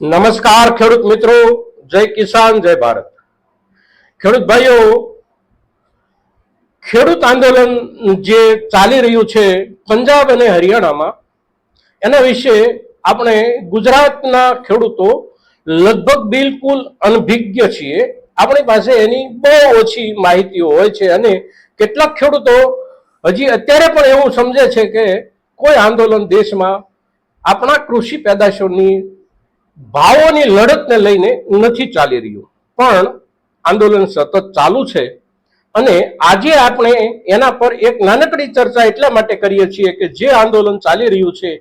નમસ્કાર ખેડૂત મિત્રો, જય કિસાન, જય ભારત. ખેડૂત ભાઈઓ, ખેડૂત આંદોલન જે ચાલી રહ્યું છે પંજાબ અને હરિયાણામાં, એના વિશે આપણે ગુજરાતના ખેડૂતો લગભગ બિલકુલ અનભિજ્ઞ છીએ. આપણી પાસે એની બહુ ઓછી માહિતીઓ હોય છે અને કેટલાક ખેડૂતો હજી અત્યારે પણ એવું સમજે છે કે કોઈ આંદોલન દેશમાં આપણા કૃષિ પેદાશોની ભાવોની લડતને લઈને નથી ચાલી રહ્યું. પણ આંદોલન સતત ચાલુ છે અને આજે આપણે એના પર એક નાનકડી ચર્ચા એટલા માટે કરીએ છીએ કે જે આંદોલન ચાલી રહ્યું છે,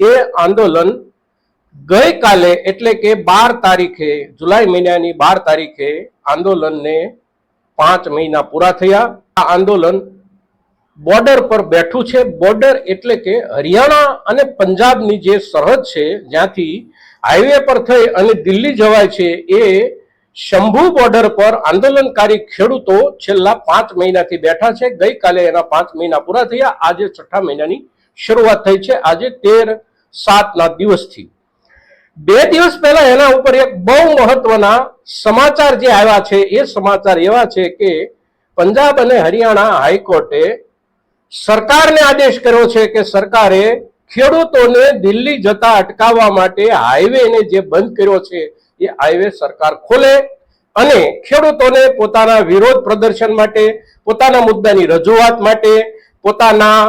એ આંદોલન ગઈકાલે એટલે કે બાર તારીખે, જુલાઈ મહિનાની બાર તારીખે આંદોલનને પાંચ મહિના પૂરા થયા. આ આંદોલન બોર્ડર પર બેઠું છે. બોર્ડર એટલે કે હરિયાણા અને પંજાબની જે સરહદ છે, જ્યાંથી હાઈવે પર થઈ અને દિલ્હી જવાય છે એ શંભુ બોર્ડર પર આંદોલનકારી ખેડૂતો છેલ્લા પાંચ મહિનાથી બેઠા છે. ગઈકાલે એના પાંચ મહિના પૂરા થયા. આજે છઠ્ઠા મહિનાની શરૂઆત થઈ છે. આજે તેર સાતના દિવસથી. બે દિવસ પહેલા એના ઉપર એક બહુ મહત્વના સમાચાર જે આવ્યા છે, એ સમાચાર એવા છે કે પંજાબ અને હરિયાણા હાઈકોર્ટે સરકારને આદેશ કર્યો છે કે સરકારે ખેડૂતોને દિલ્હી જતા અટકાવવા માટે હાઈવેને જે બંધ કર્યો છે, એ હાઈવે સરકાર ખોલે અને ખેડૂતોને પોતાના વિરોધ પ્રદર્શન માટે, પોતાના મુદ્દાની રજૂઆત માટે, પોતાના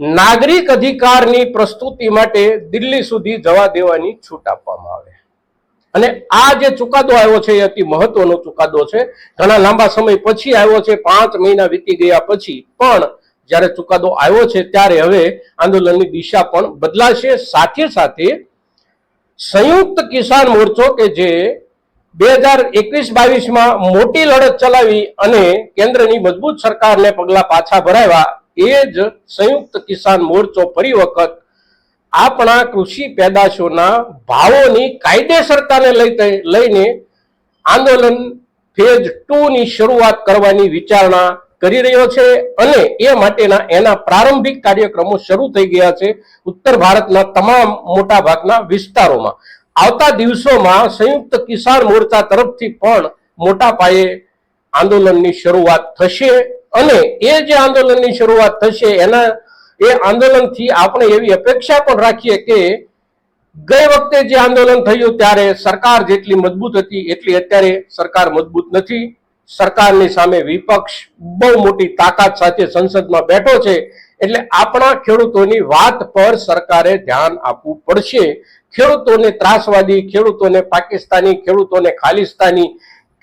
નાગરિક અધિકારની પ્રસ્તુતિ માટે દિલ્હી સુધી જવા દેવાની છૂટ આપવામાં આવે. અને આ જે ચુકાદો આવ્યો છે, એ અતિ મહત્વનો ચુકાદો છે. ઘણા લાંબા સમય પછી આવ્યો છે, પાંચ મહિના વીતી ગયા પછી પણ જ્યારે ચુકાદો આવ્યો છે ત્યારે હવે આંદોલનની દિશા પણ બદલાશે. સાથે સાથે સંયુક્ત કિસાન મોરચો કે જે બે હજાર એકવીસ બાવીસમાં મોટી લડત ચલાવી અને કેન્દ્રની મજબૂત સરકારને પગલા પાછા ભરાવ્યા, એ જ સંયુક્ત કિસાન મોરચો ફરી વખત આપણા કૃષિ પેદાશોના ભાવોની કાયદેસરતાને લઈ લઈને આંદોલન ફેઝ ટુ ની શરૂઆત કરવાની વિચારણા કરી રહ્યો છે અને એ માટેના એના પ્રારંભિક કાર્યક્રમો શરૂ થઈ ગયા છે ઉત્તર ભારતના તમામ મોટા ભાગના વિસ્તારોમાં. આવતા દિવસોમાં સંયુક્ત કિસાન મોરચા તરફથી પણ મોટા પાયે આંદોલનની શરૂઆત થશે અને એ જે આંદોલનની શરૂઆત થશે એના, એ આંદોલનથી આપણે એવી અપેક્ષા પણ રાખીએ કે ગઈ વખતે જે આંદોલન થયું ત્યારે સરકાર જેટલી મજબૂત હતી, એટલી અત્યારે સરકાર મજબૂત નથી. સરકારની સામે વિપક્ષ બહુ મોટી તાકાત સાથે સંસદમાં બેઠો છે, એટલે આપણા ખેડૂતોની વાત પર સરકારે ધ્યાન આપવું પડશે. ખેડૂતોને ત્રાસવાદી, ખેડૂતોને પાકિસ્તાની, ખેડૂતોને ખાલિસ્તાની,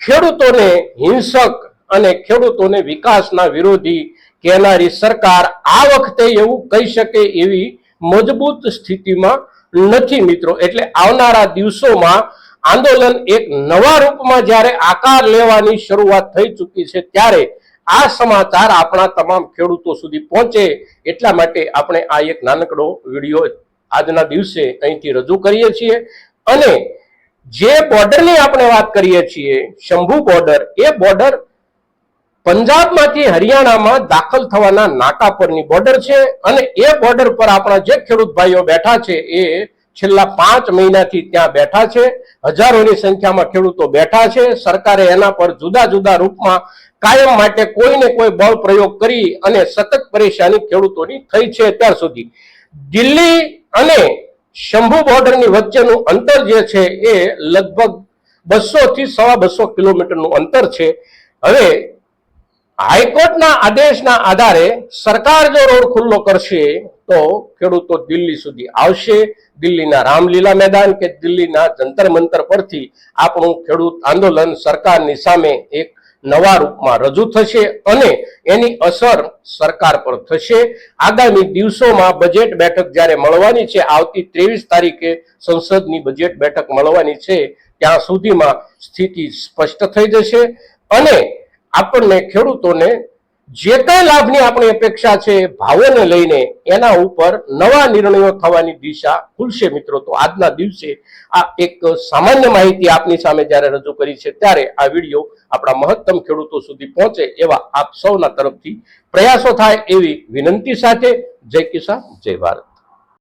ખેડૂતોને હિંસક અને ખેડૂતોને વિકાસના વિરોધી કહેનારી સરકાર આ વખતે એવું કહી શકે એવી મજબૂત સ્થિતિમાં નથી મિત્રો. એટલે આવનારા દિવસોમાં આંદોલન એક નવા રૂપમાં જ્યારે આકાર લેવાની શરૂઆત થઈ ચૂકી છે, ત્યારે આ સમાચાર આપણા તમામ ખેડૂતો સુધી પહોંચે એટલા માટે આપણે આ એક નાનકડો વીડિયો આજના દિવસે અહીંથી રજૂ કરીએ છીએ. અને જે બોર્ડરની આપણે વાત કરીએ છીએ, શંભુ બોર્ડર, એ બોર્ડર પંજાબમાંથી હરિયાણામાં દાખલ થવાના નાકા પરની બોર્ડર છે. અને એ બોર્ડર પર આપણા જે ખેડૂત ભાઈઓ બેઠા છે, એ છેલ્લા પાંચ મહિનાથી ત્યાં બેઠા છે. હજારોની સંખ્યામાં ખેડૂતો બેઠા છે. સરકારે એના પર જુદા જુદા રૂપમાં કાયમ માટે કોઈને કોઈ બળ પ્રયોગ કરી અને સતત પરેશાની ખેડૂતોની થઈ છે અત્યાર સુધી. દિલ્હી અને શંભુ બોર્ડરની વચ્ચેનું અંતર જે છે એ લગભગ બસો થી સવા બસો કિલોમીટરનું અંતર છે. હવે હાઈકોર્ટના આદેશના આધારે સરકાર જો રોડ ખુલ્લો કરશે તો ખેડૂતો દિલ્હી સુધી આવશે. દિલ્હીના રામલીલા મેદાન કે દિલ્હીના જંતર મંતર પરથી આપણું ખેડૂત આંદોલન સરકારની સામે એક નવા રૂપમાં રજૂ થશે અને એની અસર સરકાર પર થશે. આગામી દિવસોમાં બજેટ બેઠક જ્યારે મળવાની છે, આવતી ત્રેવીસ તારીખે સંસદની બજેટ બેઠક મળવાની છે, ત્યાં સુધીમાં સ્થિતિ સ્પષ્ટ થઈ જશે અને આપણને ખેડૂતોને જે કઈ લાભની આપણી અપેક્ષા છે, ભાવોને લઈને એના ઉપર નવા નિર્ણયો થવાની દિશા ખુલશે મિત્રો. તો આજના દિવસે આ એક સામાન્ય માહિતી આપની સામે જ્યારે રજૂ કરી છે, ત્યારે આ વીડિયો આપણા મહત્તમ ખેડૂતો સુધી પહોંચે એવા આપ સૌના તરફથી પ્રયાસો થાય એવી વિનંતી સાથે. જય કિસાન, જય ભારત.